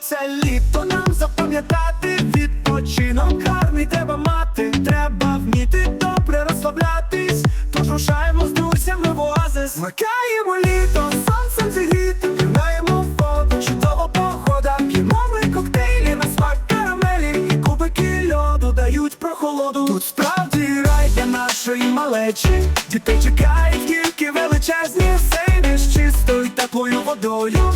це літо нам запам'ятати Відпочинок гарний треба мати. Треба вміти добре розслаблятись. Тож рушаємо з друзями в оазис. Вмикаємо літо, сонцем зігріти Пірнаємо воду, чудова погода П'ємо ми коктейлі на смак карамелі. І кубики льоду дають прохолоду. Тут справді рай для нашої малечі. Дітей чекають гірки величезні Сейни з чистою теплою водою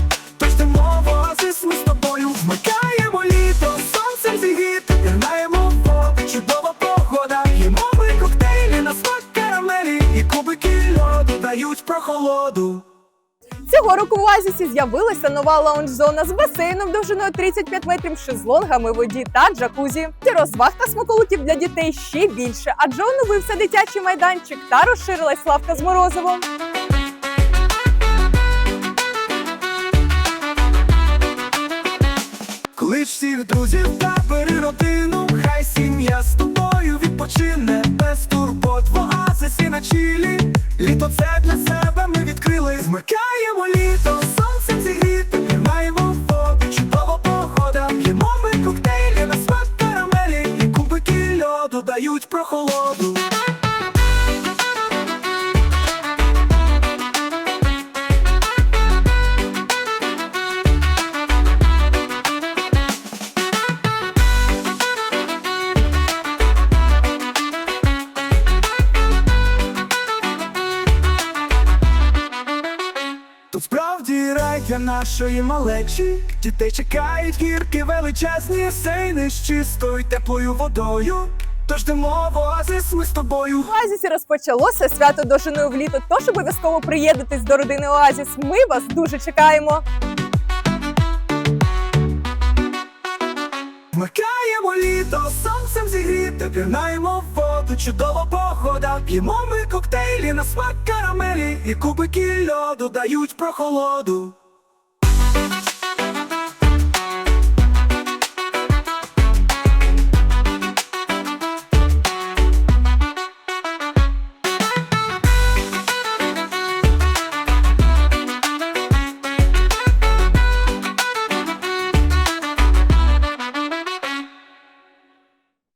Вмикаємо літо, сонцем зігріти Пірнаємо воду, чудова погода П'ємо ми коктейлі на смак карамелі І кубики льоду дають прохолоду Цього року в Оазісі з'явилася нова лаунж-зона з басейном довжиною 35 метрів, шезлонгами воді та джакузі. І розваг та смаколиків для дітей ще більше, адже оновився дитячий майданчик та розширилась лавка з морозивом. Всіх друзів та бери родину, хай сім'я з тобою відпочине без турбот в оазисі на чилі. Літо це для себе ми відкрили. Вмикаємо літо, сонцем зігріти, пірнаємо воду, чудова погода. Коктейлі на смак карамелі, кубики льоду дають прохолоду. Справді для нашої малечі Дітей чекають гірки величезні Сейни з чистою теплою водою Тож йдемо в оазис ми з тобою В Оазісі розпочалося свято дожиною літо, тож обов'язково приєднатись до родини Оазіс. Ми вас дуже чекаємо. Вмикаємо літо, сонцем зігріти, пірнаємо воду, чудова погода. П'ємо ми коктейлі на смак карамелі, і кубики льоду дають прохолоду.